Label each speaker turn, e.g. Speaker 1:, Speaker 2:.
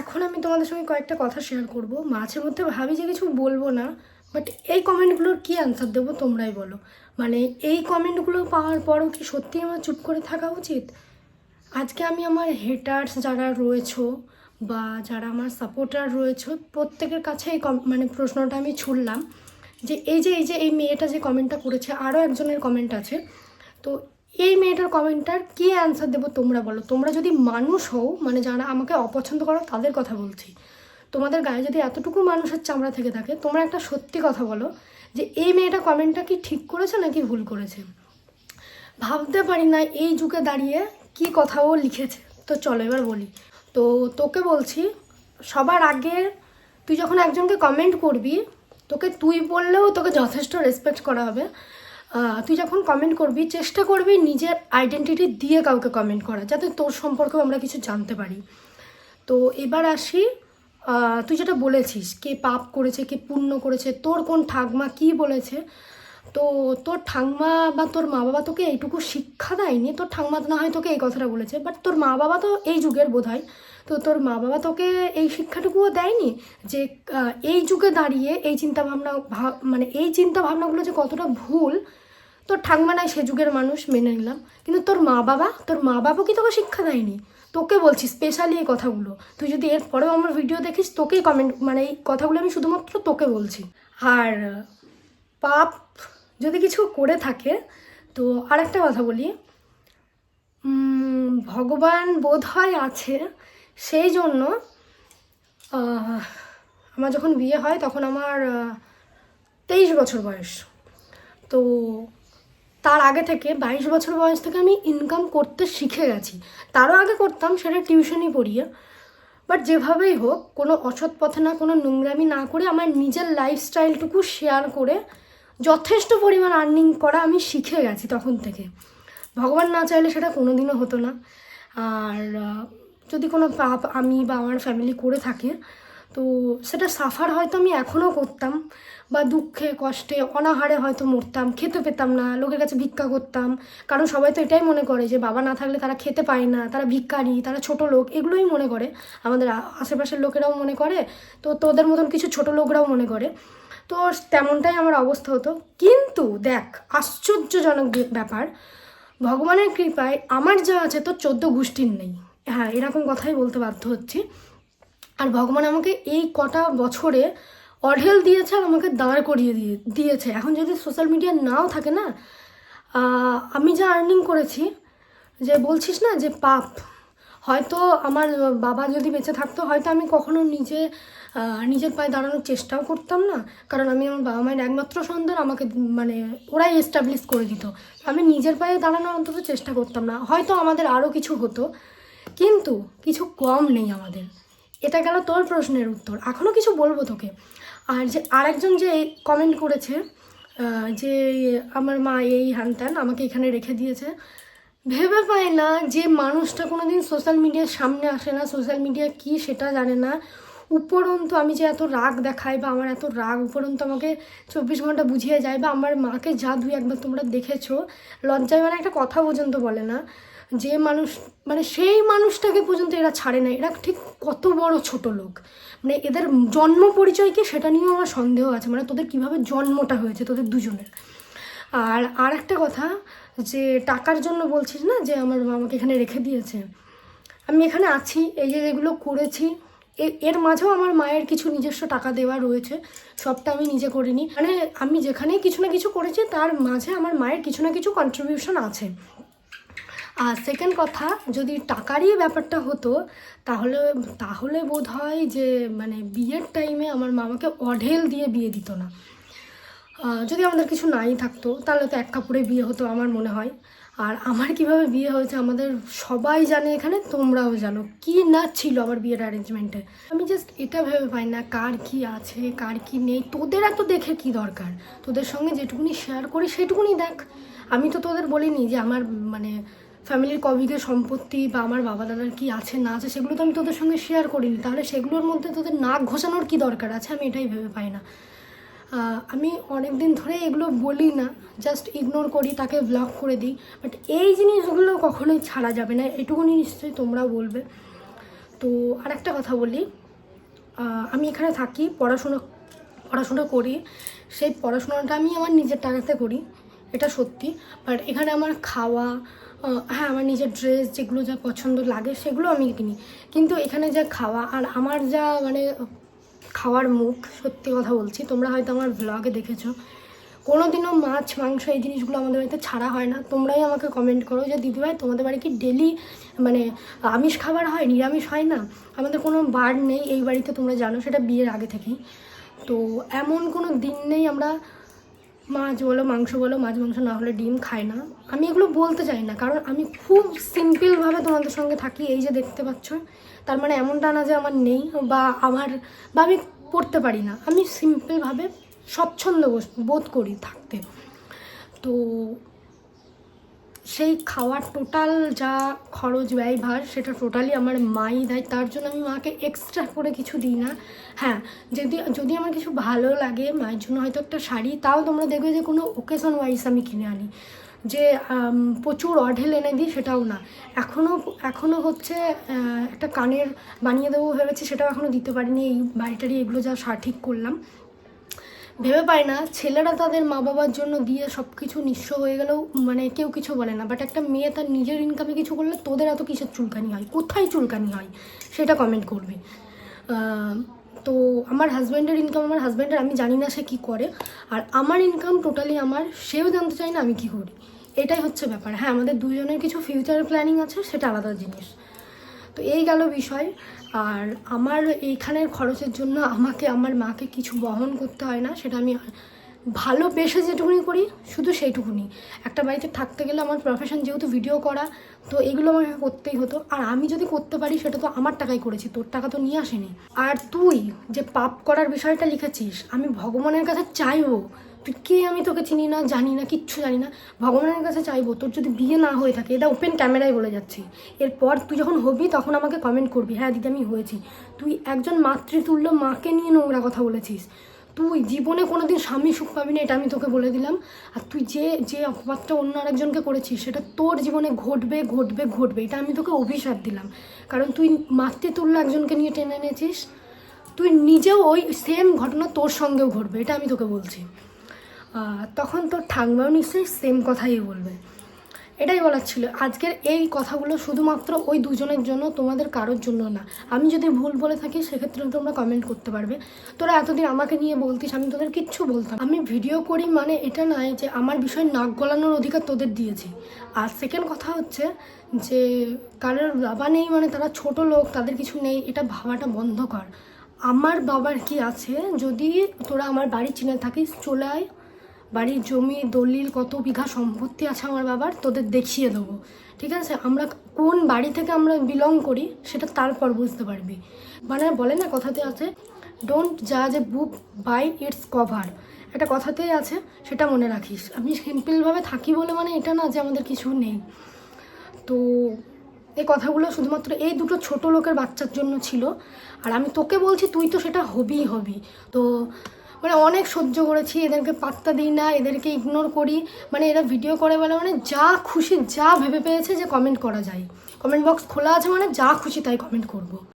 Speaker 1: এখন আমি তোমাদের সঙ্গে কয়েকটা কথা শেয়ার করব। মাঝে মধ্যে ভাবি যে কিছু বলব না বাট এই কমেন্টগুলোর কী অ্যান্সার দেবো তোমরাই বলো। মানে এই কমেন্টগুলো পাওয়ার পরও কি সত্যি আমার চুপ করে থাকা উচিত? আজকে আমি আমার হেটার্স যারা রয়েছো বা যারা আমার সাপোর্টার রয়েছে, প্রত্যেকের কাছে এই মানে প্রশ্নটা আমি ছুড়লাম যে, এই যে এই যে, এই মেয়েটা যে কমেন্টটা করেছে, আরও একজনের কমেন্ট আছে। তো এই মেয়েটার কমেন্টটার কী অ্যান্সার দেবো তোমরা বলো? তোমরা যদি মানুষ হও মানে যারা আমাকে অপছন্দ করো, তাদের কথা বলছি। তোমাদের গায়ে যদি এতটুকু মানুষের চামড়া থেকে থাকে, তোমরা একটা সত্যি কথা বলো যে এই মেয়েটা কমেন্টটা কি ঠিক করেছে নাকি ভুল করেছে? ভাবতে পারি না এই যুগে দাঁড়িয়ে কি কথা ও লিখেছে। তো চলো এবার বলি। তো তোকে বলছি, সবার আগে তুই যখন একজনকে কমেন্ট করবি, তোকে তুই বললেও তোকে যথেষ্ট রেসপেক্ট করা হবে। তুই যখন কমেন্ট করবি, চেষ্টা করবি নিজের আইডেন্টিটি দিয়ে কাউকে কমেন্ট করা, যাতে তোর সম্পর্কেও আমরা কিছু জানতে পারি। তো এবার আসি তুই যেটা বলেছিস, কে পাপ করেছে, কে পুণ্য করেছে, তোর কোন ঠাকমা কি বলেছে তো তোর ঠাকমা বা তোর মা বাবা তোকে এইটুকু শিক্ষা দেয়নি? তোর ঠাকমা না হয় তোকে এই কথাটা বলেছে বাট তোর মা বাবা তো এই যুগের বোধ হয় তো তোর মা বাবা তোকে এই শিক্ষাটুকুও দেয়নি যে এই যুগে দাঁড়িয়ে এই চিন্তাভাবনা ভাব- মানে এই চিন্তা ভাবনাগুলো যে কতটা ভুল, তোর ঠাকমা নাই সে যুগের মানুষ, মেনে নিলাম। কিন্তু তোর মা বাবা তোর মা বাবা কি তোকে শিক্ষা দেয়নি? তোকে বলছি স্পেশালি এই কথাগুলো। তুই যদি এর পরেও আমার ভিডিও দেখিস, তোকেই কমেন্ট মানে এই কথাগুলো আমি শুধুমাত্র তোকে বলছি। আর পাপ যদি কিছু করে থাকে, তো আরেকটা কথা বলি। ভগবান বোধ হয় আছে, সেই জন্য আমার যখন বিয়ে হয় তখন আমার তেইশ বছর বয়স। তো তার আগে থেকে বাইশ বছর বয়স থেকে আমি ইনকাম করতে শিখে গেছি। তারও আগে করতাম, সেটা টিউশনই পড়িয়ে। বাট যেভাবেই হোক, কোনো অসৎ পথে না, কোনো নোংরামি না করে, আমার নিজের লাইফস্টাইলটুকু শেয়ার করে যথেষ্ট পরিমাণ আর্নিং করা আমি শিখে গেছি তখন থেকে। ভগবান না চাইলে সেটা কোনো দিনও হতো না। আর যদি কোনো পাপ আমি বা আমার ফ্যামিলি করে থাকে, তো সেটা সাফার হয়তো আমি এখনও করতাম বা দুঃখে, কষ্টে, অনাহারে হয়তো মরতাম, খেতে পেতাম না, লোকের কাছে ভিক্ষা করতাম। কারণ সবাই তো এটাই মনে করে যে বাবা না থাকলে তারা খেতে পায় না, তারা ভিক্ষারি, তারা ছোট লোক, এগুলোই মনে করে। আমাদের আশেপাশের লোকেরাও মনে করে, তো তোদের মতন কিছু ছোট লোকরাও মনে করে। তো তেমনটাই আমার অবস্থা হতো। কিন্তু দেখ, আশ্চর্যজনক ব্যাপার, ভগবানের কৃপায় আমার যা আছে তো চোদ্দ গোষ্ঠীর নেই। হ্যাঁ এরকম কথাই বলতে বাধ্য হচ্ছি। আর ভগবান আমাকে এই কটা বছরে অঢেল দিয়েছে আর আমাকে দাঁড় করিয়ে দিয়ে, দিয়েছে। এখন যদি সোশ্যাল মিডিয়া নাও থাকে না আমি যা আর্নিং করেছি, যে বলছিস না যে পাপ হয়তো আমার বাবা যদি বেঁচে থাকতো, হয়তো আমি কখনো নিজে নিজের পায়ে দাঁড়ানোর চেষ্টাও করতাম না। কারণ আমি আমার বাবা মায়ের একমাত্র সন্তান, আমাকে মানে ওরাই এস্টাবলিশ করে দিত। আমি নিজের পায়ে দাঁড়ানোর অন্তত চেষ্টা করতাম না। হয়তো আমাদের আরও কিছু হতো, কিন্তু কিছু কম নেই আমাদের। এটা গেল তোর প্রশ্নের উত্তর। এখনও কিছু বলব তোকে। আর যে আরেকজন যে কমেন্ট করেছে যে আমার মা এই হ্যান ত্যান আমাকে এখানে রেখে দিয়েছে ভেবে পায় না যে মানুষটা কোনোদিন সোশ্যাল মিডিয়ার সামনে আসে না। সোশ্যাল মিডিয়া কি সেটা জানে না। উপরন্তু আমি যে এত রাগ দেখাই বা আমার এত রাগ, উপরন্তু আমাকে চব্বিশ ঘণ্টা বুঝিয়ে যায় বা আমার মাকে যা দুই একবার তোমরা দেখেছ, লজ্জায় মানে একটা কথা পর্যন্ত বলে না। যে মানুষ মানে সেই মানুষটাকে পর্যন্ত এরা ছাড়ে না। এরা ঠিক কত বড় ছোট লোক। মানে এদের জন্ম পরিচয় কি সেটা নিয়েও আমার সন্দেহ আছে। মানে তোদের কীভাবে জন্মটা হয়েছে তোদের দুজনের? আর আর একটা কথা, যে টাকার জন্য বলছিস না, যে আমার মা আমাকে এখানে রেখে দিয়েছে? আমি এখানে আছি, এই যে যেগুলো করেছি এর মাঝেও আমার মায়ের কিছু নিজস্ব টাকা দেওয়া রয়েছে, সবটা আমি নিজে করিনি। মানে আমি যেখানে কিছু না কিছু করেছি, তার মাঝে আমার মায়ের কিছু না কিছু কন্ট্রিবিউশন আছে। আর সেকেন্ড কথা, যদি টাকারই ব্যাপারটা হতো, তাহলে তাহলে বোধ হয় যে মানে বিয়ের টাইমে আমার মামাকে অঢেল দিয়ে বিয়ে দিত না। যদি আমাদের কিছু নাই থাকতো, তাহলে তো এক কাপড়ে বিয়ে হতো আমার মনে হয়। আর আমার কীভাবে বিয়ে হয়েছে আমাদের সবাই জানে এখানে, তোমরাও জানো। কি না ছিল আমার বিয়ের অ্যারেঞ্জমেন্টে আমি জাস্ট এটা ভেবে পাই না, কার কি আছে, কার কি নেই। তোদের এত দেখে কি দরকার? তোদের সঙ্গে যেটুকুনি শেয়ার করি, সেটুকুনি দেখ। আমি তো তোদের বলিনি যে আমার মানে ফ্যামিলির কবিকের সম্পত্তি বা আমার বাবা দাদার কি আছে, না আছে, সেগুলো তো আমি তোদের সঙ্গে শেয়ার করিনি। তাহলে সেগুলোর মধ্যে তোদের নাক ঘোষানোর কি দরকার আছে? আমি এটাই ভেবে পাই না। আমি অনেক দিন ধরে এগুলো বলি না জাস্ট ইগনোর করি, তাকে ব্লক করে দিই। বাট এই জিনিসগুলো কখনোই ছাড়া যাবে না, এটুকুনি নিশ্চয়ই তোমরাও বলবে। তো আর একটা কথা বলি আমি এখানে থাকি, পড়াশোনা পড়াশোনা করি। সেই পড়াশোনাটা আমি আমার নিজের টাকাতে করি, এটা সত্যি। বাট এখানে আমার খাওয়া হ্যাঁ আমার নিজের ড্রেস যেগুলো যা পছন্দ লাগে, সেগুলো আমি কিনি। কিন্তু এখানে যা খাওয়া, আর আমার যা মানে খাওয়ার মুখ, সত্যি কথা বলছি। তোমরা হয়তো আমার ব্লগে দেখেছ। কোনোদিনও মাছ, মাংস এই জিনিসগুলো আমাদের বাড়িতে ছাড়া হয় না। তোমরাই আমাকে কমেন্ট করো যে, দিদিভাই, তোমাদের বাড়ি কি ডেলি মানে আমিষ খাবার হয়, নিরামিষ হয় না? আমাদের কোনো বার নেই এই বাড়িতে, তোমরা জানো, সেটা বিয়ের আগে থেকেই। তো এমন কোনো দিন নেই আমরা মাছ বলো, মাংস বলো, মাছ, মাংস না হলে ডিম খায় না। আমি এগুলো বলতে চাই না, কারণ আমি খুব সিম্পলভাবে তোমাদের সঙ্গে থাকি, এই যে দেখতে পাচ্ছ। তার মানে এমনটা না যে আমার নেই বা আমার, বা আমি পড়তে পারি না। আমি সিম্পলভাবে স্বচ্ছন্দ বোধ করি থাকতে। তো সেই খাওয়ার টোটাল যা খরচ ব্যয়ভার সেটা টোটালি আমার মাই দেয়। তার জন্য আমি মাকে এক্সট্রা করে কিছু দিই না। হ্যাঁ যদি যদি আমার কিছু ভালো লাগে, মায়ের জন্য হয়তো একটা শাড়ি, তাও তোমরা দেখবে যে কোনো ওকেশন ওয়াইজ আমি কিনে আনি। যে প্রচুর অঢেল এনে দিই সেটাও না। এখনও এখনও হচ্ছে একটা কানের বানিয়ে দেবো ভেবেছি, সেটাও এখনও দিতে পারিনি। এই বাড়িটারি এগুলো যা সা ঠিক করলাম। ভেবে পায় না। ছেলেরা তাদের মা বাবার জন্য দিয়ে সব কিছু নিঃস্ব হয়ে গেলেও মানে কেউ কিছু বলে না। বাট একটা মেয়ে তার নিজের ইনকামে কিছু করলে তোদের এত কিসের চুলকানি হয়? কোথায় চুলকানি হয়? সেটা কমেন্ট করবে। তো আমার হাজব্যান্ডের ইনকাম আমার হাজব্যান্ডের আমি জানি না সে কী করে। আর আমার ইনকাম টোটালি আমার, সেও জানতে চায় না আমি কী করি। এটাই হচ্ছে ব্যাপার। হ্যাঁ আমাদের দুজনের কিছু ফিউচার প্ল্যানিং আছে, সেটা আলাদা জিনিস। তো এই গেল বিষয়। আর আমার এইখানের খরচের জন্য আমাকে, আমার মাকে কিছু বহন করতে হয় না, সেটা আমি ভালোবেসে যেটুকুনি করি, শুধু সেইটুকুনি। একটা বাড়িতে থাকতে গেলে আমার প্রফেশন যেহেতু ভিডিও করা, তো এগুলো আমাকে করতেই হতো। আর আমি যদি করতে পারি, সেটা তো আমার টাকায় করেছি, তোর টাকা তো নিয়ে আসেনি। আর তুই যে পাপ করার বিষয়টা লিখেছিস, আমি ভগবানের কাছে চাইব তুই কে আমি তোকে চিনি না, জানি না, কিচ্ছু জানি না। ভগবানের কাছে চাইব, তোর যদি বিয়ে না হয়ে থাকে, এটা ওপেন ক্যামেরায় বলে যাচ্ছি। এরপর তুই যখন হবি, তখন আমাকে কমেন্ট করবি হ্যাঁ দিদি, আমি হয়েছি। তুই একজন মাতৃতুল্য মাকে নিয়ে নোংরা কথা বলেছিস। তুই জীবনে কোনোদিন স্বামী সুখ পাবি না, এটা আমি তোকে বলে দিলাম। আর তুই যে যে অপবাদটা অন্য আরেকজনকে করেছিস, সেটা তোর জীবনে ঘটবে ঘটবে ঘটবে, এটা আমি তোকে অভিশাপ দিলাম। কারণ তুই মাতৃতুল্য একজনকে নিয়ে টেনে এনেছিস। তুই নিজেও ওই সেম ঘটনা তোর সঙ্গেও ঘটবে, এটা আমি তোকে বলছি। তখন তোর ঠাকমাও নিশ্চয়ই সেম কথাই বলবে। এটাই বলার ছিল। আজকের এই কথাগুলো শুধুমাত্র ওই দুজনের জন্য, তোমাদের কারোর জন্য না। আমি যদি ভুল বলে থাকি, সেক্ষেত্রে তোমরা কমেন্ট করতে পারবে। তোরা এতদিন আমাকে নিয়ে বলতিস, আমি তোদের কিচ্ছু বলতাম আমি ভিডিও করি মানে এটা নয় যে, আমার বিষয় নাক গলানোর অধিকার তোদের দিয়েছি। আর সেকেন্ড কথা হচ্ছে যে, কারোর বাবা নেই মানে তারা ছোট লোক, তাদের কিছু নেই, এটা ভাবাটা বন্ধ কর। আমার বাবার কি আছে? যদি তোরা আমার বাড়ি চিনে থাকিস, চলে আয়। বাড়ির জমি, দলিল, কত বিঘা সম্পত্তি আছে আমার বাবার, তোদের দেখিয়ে দেবো। ঠিক আছে? আমরা কোন বাড়ি থেকে আমরা বিলং করি, সেটা তারপর বুঝতে পারবি। মানে বলে না কথাতে আছে ডোন্ট জাজ a book by its cover একটা কথাতেই আছে, সেটা মনে রাখিস। আমি সিম্পলভাবে থাকি বলে মানে এটা না যে আমাদের কিছু নেই। তো এই কথাগুলো শুধুমাত্র এই দুটো ছোট লোকের বাচ্চার জন্য ছিল। আর আমি তোকে বলছি, তুই তো সেটা হবিই হবি। তো মানে অনেক সহ্য করেছি, এদেরকে পাত্তা দিই না, এদেরকে ইগনোর করি। মানে এরা ভিডিও করে বলে মানে যা খুশি, যা ভেবে পেয়েছে যে কমেন্ট করা যায়। কমেন্ট বক্স খোলা আছে মানে যা খুশি তাই কমেন্ট করব।